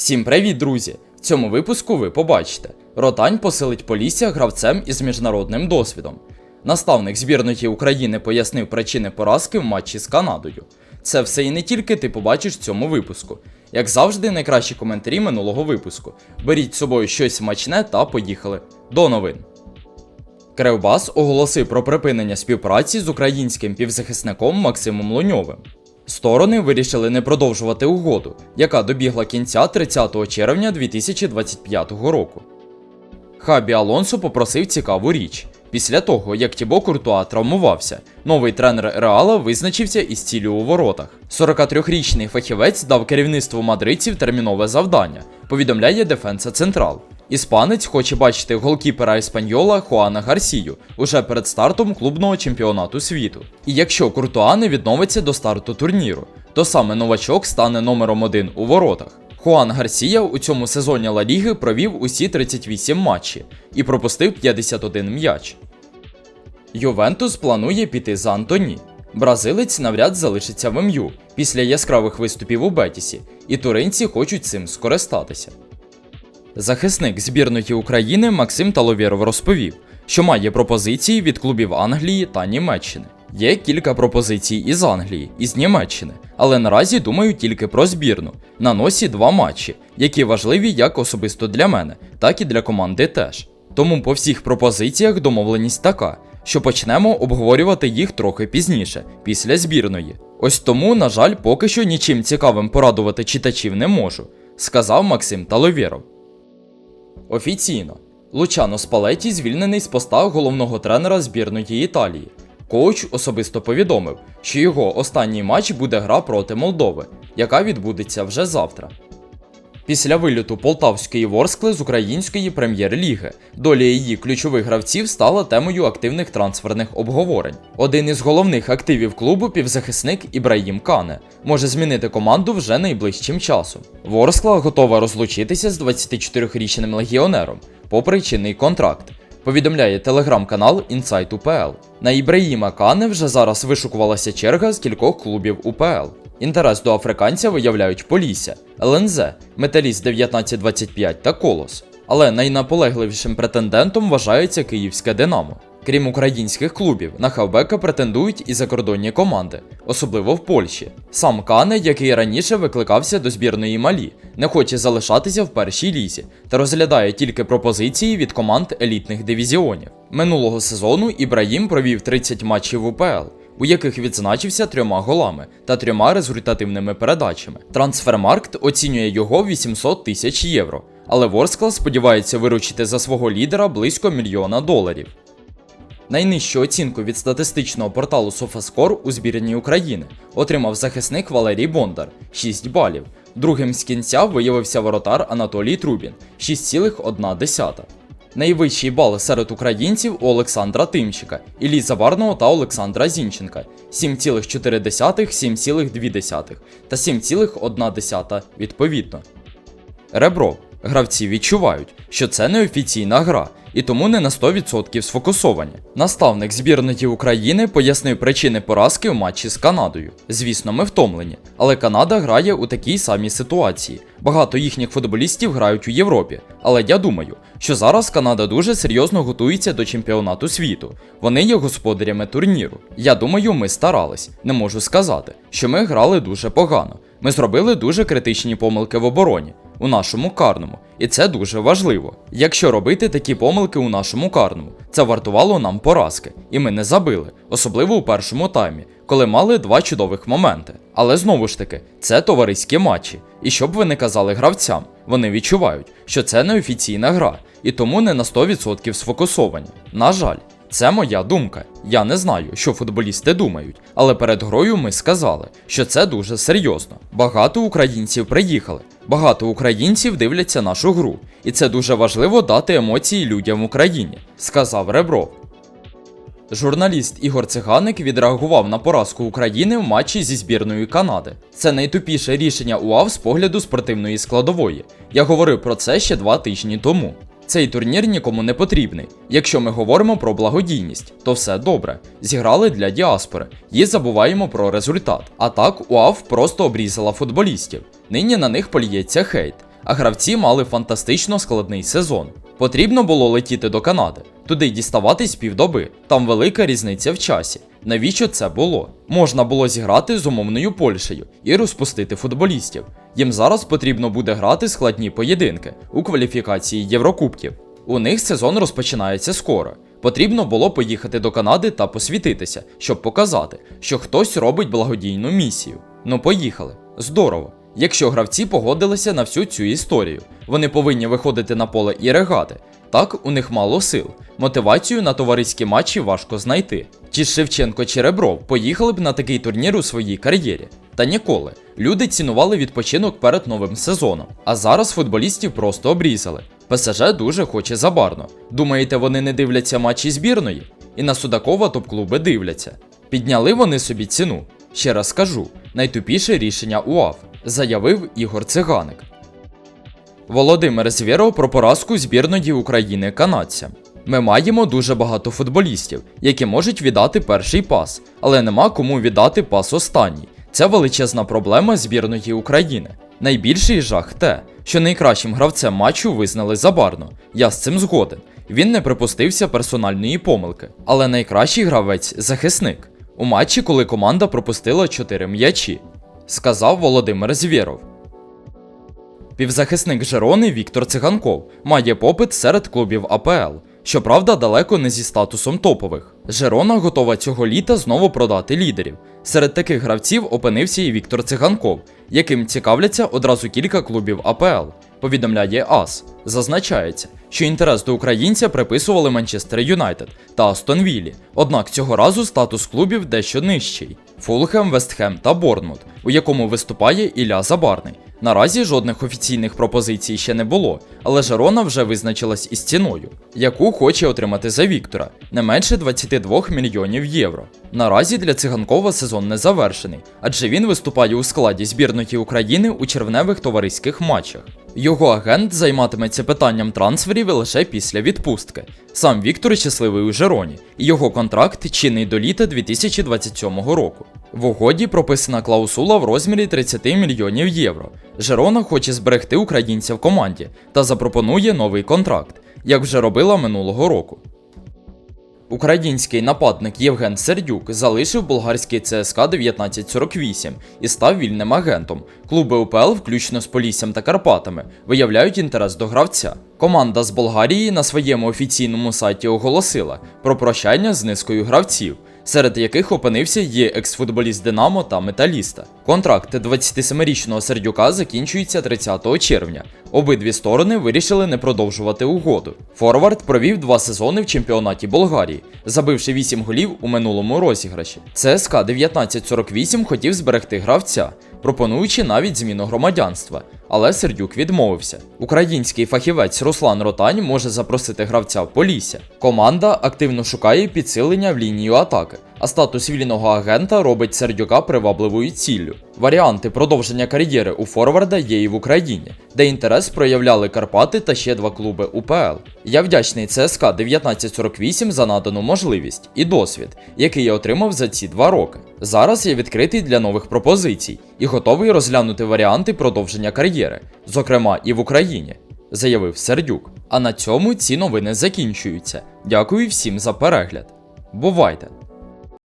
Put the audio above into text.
Всім привіт, друзі! В цьому випуску ви побачите: Ротань посилить Полісся гравцем із міжнародним досвідом. Наставник збірної України пояснив причини поразки в матчі з Канадою. Це все і не тільки ти побачиш в цьому випуску. Як завжди, найкращі коментарі минулого випуску. Беріть з собою щось смачне та поїхали. До новин. Кривбас оголосив про припинення співпраці з українським півзахисником Максимом Луньовим. Сторони вирішили не продовжувати угоду, яка добігла кінця 30 червня 2025 року. Хабі Алонсо попросив цікаву річ. Після того, як Тібо Куртуа травмувався, новий тренер Реала визначився із ціллю у воротах. 43-річний фахівець дав керівництву мадридців термінове завдання, повідомляє Дефенса Централ. Іспанець хоче бачити голкіпера Еспаньола Хуана Гарсію уже перед стартом клубного чемпіонату світу. І якщо Куртуа не відновиться до старту турніру, то саме новачок стане номером один у воротах. Хуан Гарсія у цьому сезоні Ла Ліги провів усі 38 матчі і пропустив 51 м'яч. Ювентус планує піти за Антоні. Бразилець навряд залишиться в МЮ після яскравих виступів у Бетісі, і туринці хочуть цим скористатися. Захисник збірної України Максим Таловєров розповів, що має пропозиції від клубів Англії та Німеччини. Є кілька пропозицій із Англії і з Німеччини, але наразі думаю тільки про збірну. На носі два матчі, які важливі як особисто для мене, так і для команди теж. Тому по всіх пропозиціях домовленість така, що почнемо обговорювати їх трохи пізніше, після збірної. Ось тому, на жаль, поки що нічим цікавим порадувати читачів не можу, сказав Максим Таловєров. Офіційно, Лучано Спалеті звільнений з поста головного тренера збірної Італії. Коуч особисто повідомив, що його останній матч буде гра проти Молдови, яка відбудеться вже завтра. Після виліту Полтавської Ворскли з української прем'єр-ліги доля її ключових гравців стала темою активних трансферних обговорень. Один із головних активів клубу, півзахисник Ібраїм Кане, може змінити команду вже найближчим часом. Ворскла готова розлучитися з 24-річним легіонером, попри чинний контракт. Повідомляє телеграм-канал Insight UPL. На Ібраїма Кане вже зараз вишукувалася черга з кількох клубів УПЛ. Інтерес до африканця виявляють Полісся, ЛНЗ, Металіст 1925 та Колос. Але найнаполегливішим претендентом вважається київське Динамо. Крім українських клубів, на хавбека претендують і закордонні команди, особливо в Польщі. Сам Кане, який раніше викликався до збірної Малі, не хоче залишатися в першій лізі та розглядає тільки пропозиції від команд елітних дивізіонів. Минулого сезону Ібраїм провів 30 матчів УПЛ, у яких відзначився трьома голами та трьома результативними передачами. Трансфермаркт оцінює його 800 тисяч євро, але Ворскла сподівається виручити за свого лідера близько мільйона доларів. Найнижчу оцінку від статистичного порталу SofaScore у збірній України отримав захисник Валерій Бондар 6 балів. Другим з кінця виявився воротар Анатолій Трубін 6,1. Найвищий бал серед українців у Олександра Тимчика, Іллі Заварного та Олександра Зінченка 7,4, 7,2 та 7,1 відповідно. Ребро. Гравці відчувають, що це не офіційна гра, і тому не на 100% сфокусовані. Наставник збірної України пояснив причини поразки в матчі з Канадою. Звісно, ми втомлені, але Канада грає у такій самій ситуації. Багато їхніх футболістів грають у Європі, але я думаю, що зараз Канада дуже серйозно готується до чемпіонату світу. Вони є господарями турніру. Я думаю, ми старались. Не можу сказати, що ми грали дуже погано. Ми зробили дуже критичні помилки в обороні. У нашому карному, і це дуже важливо. Якщо робити такі помилки у нашому карному, це вартувало нам поразки, і ми не забили, особливо у першому таймі, коли мали два чудових моменти. Але знову ж таки, це товариські матчі. І щоб ви не казали гравцям, вони відчувають, що це не офіційна гра, і тому не на 100% сфокусовані. На жаль. Це моя думка. Я не знаю, що футболісти думають, але перед грою ми сказали, що це дуже серйозно. Багато українців приїхали, багато українців дивляться нашу гру, і це дуже важливо дати емоції людям в Україні, сказав Ребров. Журналіст Ігор Циганик відреагував на поразку України в матчі зі збірною Канади. Це найтупіше рішення УАВ з погляду спортивної складової. Я говорив про це ще два тижні тому. Цей турнір нікому не потрібний. Якщо ми говоримо про благодійність, то все добре. Зіграли для діаспори і забуваємо про результат. А так УАВ просто обрізала футболістів. Нині на них поліється хейт. а гравці мали фантастично складний сезон. Потрібно було летіти до Канади, туди діставатись півдоби. Там велика різниця в часі. Навіщо це було? Можна було зіграти з умовною Польщею і розпустити футболістів. Їм зараз потрібно буде грати складні поєдинки у кваліфікації Єврокубків. У них сезон розпочинається скоро. Потрібно було поїхати до Канади та посвітитися, щоб показати, що хтось робить благодійну місію. Ну, поїхали. Здорово. Якщо гравці погодилися на всю цю історію, вони повинні виходити на поле і регати. Так у них мало сил. Мотивацію на товариські матчі важко знайти. Ж Шевченко чи Ребров поїхали б на такий турнір у своїй кар'єрі. Та ніколи. Люди цінували відпочинок перед новим сезоном. А зараз футболістів просто обрізали. ПСЖ дуже хоче забарно. Думаєте, вони не дивляться матчі збірної? І на Судакова топ-клуби дивляться. Підняли вони собі ціну. Ще раз скажу: найтупіше рішення УАВ, заявив Ігор Циганик. Володимир Звєров про поразку збірної України канадцям. Ми маємо дуже багато футболістів, які можуть віддати перший пас, але нема кому віддати пас останній. Це величезна проблема збірної України. Найбільший жах те, що найкращим гравцем матчу визнали забарно. Я з цим згоден. Він не припустився персональної помилки, але найкращий гравець захисник. У матчі, коли команда пропустила 4 м'ячі, сказав Володимир Звєров. Півзахисник Жерони Віктор Циганков має попит серед клубів АПЛ. Щоправда, далеко не зі статусом топових. Жерона готова цього літа знову продати лідерів. Серед таких гравців опинився і Віктор Циганков, яким цікавляться одразу кілька клубів АПЛ. Повідомляє АС. Зазначається, що інтерес до українця приписували Манчестер Юнайтед та Астон Віллі, однак цього разу статус клубів дещо нижчий: Фулхем, Вестхем та Борнмут, у якому виступає Ілля Забарний. Наразі жодних офіційних пропозицій ще не було, але Жерона вже визначилась із ціною, яку хоче отримати за Віктора не менше 22 мільйонів євро. Наразі для циганкова сезон не завершений, адже він виступає у складі збірної України у червневих товариських матчах. Його агент займатиметься питанням трансферів лише після відпустки. Сам Віктор щасливий у Жероні, і його контракт чинний до літа 2027 року. В угоді прописана клаусула в розмірі 30 мільйонів євро. Жерона хоче зберегти українця в команді та запропонує новий контракт, як вже робила минулого року. Український нападник Євген Сердюк залишив болгарський ЦСК 1948 і став вільним агентом. Клуби УПЛ, включно з Поліссям та Карпатами, виявляють інтерес до гравця. Команда з Болгарії на своєму офіційному сайті оголосила про прощання з низкою гравців, серед яких опинився є ексфутболіст Динамо та Металіста. Контракт 27-річного Сердюка закінчується 30 червня. Обидві сторони вирішили не продовжувати угоду. Форвард провів два сезони в чемпіонаті Болгарії, забивши 8 голів у минулому розіграші. ЦСКА 1948 хотів зберегти гравця, пропонуючи навіть зміну громадянства, але Сердюк відмовився. Український фахівець Руслан Ротань може запросити гравця в Полісся. Команда активно шукає підсилення в лінію атаки, а статус вільного агента робить Сердюка привабливою ціллю. Варіанти продовження кар'єри у Форварда є і в Україні, де інтерес проявляли Карпати та ще два клуби УПЛ. Я вдячний ЦСКА 1948 за надану можливість і досвід, який я отримав за ці два роки. Зараз я відкритий для нових пропозицій і готовий розглянути варіанти продовження кар'єри, зокрема і в Україні, заявив Сердюк. А на цьому ці новини закінчуються. Дякую всім за перегляд. Бувайте!